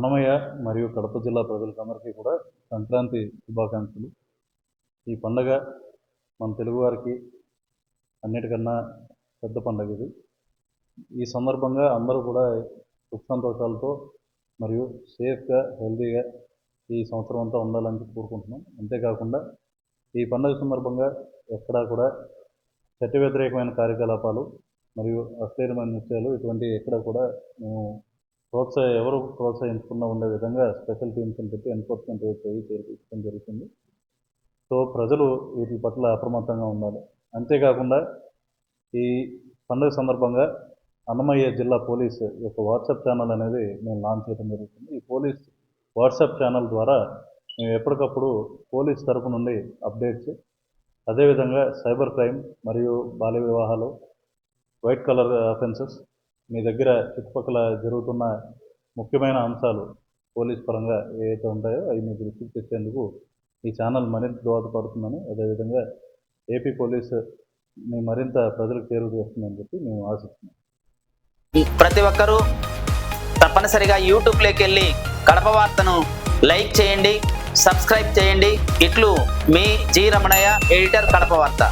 అన్నమయ్య మరియు కడప జిల్లా ప్రజలకందరికీ కూడా సంక్రాంతి శుభాకాంక్షలు. ఈ పండగ మన తెలుగువారికి అన్నిటికన్నా పెద్ద పండగ ఇది. ఈ సందర్భంగా అందరూ కూడా సుఖ సంతోషాలతో మరియు సేఫ్గా హెల్తీగా ఈ సంవత్సరం అంతా ఉండాలని కోరుకుంటున్నాం. అంతేకాకుండా ఈ పండుగ సందర్భంగా ఎక్కడా కూడా చట్ట వ్యతిరేకమైన కార్యకలాపాలు మరియు అశ్లీలమైన నృత్యాలు ఇటువంటి ఎక్కడ కూడా మేము ప్రోత్సాహ ఎవరు ప్రోత్సహించకుండా ఉండే విధంగా స్పెషల్ టీమ్స్ని పెట్టి ఎన్ఫోర్స్మెంట్ చేయి చేయించడం జరుగుతుంది. సో ప్రజలు వీటి పట్ల అప్రమత్తంగా ఉండాలి. అంతేకాకుండా ఈ పండుగ సందర్భంగా అన్నమయ్య జిల్లా పోలీస్ యొక్క వాట్సాప్ ఛానల్ అనేది మేము లాంచ్ చేయడం జరుగుతుంది. ఈ పోలీస్ వాట్సాప్ ఛానల్ ద్వారా మేము ఎప్పటికప్పుడు పోలీస్ తరపు నుండి అప్డేట్స్ అదేవిధంగా సైబర్ క్రైమ్ మరియు బాల్య వివాహాలు వైట్ కలర్ అఫెన్సెస్ మీ దగ్గర చుట్టుపక్కల జరుగుతున్న ముఖ్యమైన అంశాలు పోలీస్ పరంగా ఏవైతే ఉంటాయో అవి మీ దృష్టికి తెచ్చేందుకు ఈ ఛానల్ మరింత దోహదపడుతుందని అదేవిధంగా ఏపీ పోలీసు మీ మరింత ప్రజలకు చేరువ చేస్తుందని చెప్పి మేము ఆశిస్తున్నాం. ప్రతి ఒక్కరూ తప్పనిసరిగా యూట్యూబ్లోకి వెళ్ళి కడప వార్తను లైక్ చేయండి సబ్స్క్రైబ్ చేయండి. ఇట్లు మీ జి రమణయ్య ఎడిటర్ కడప వార్త.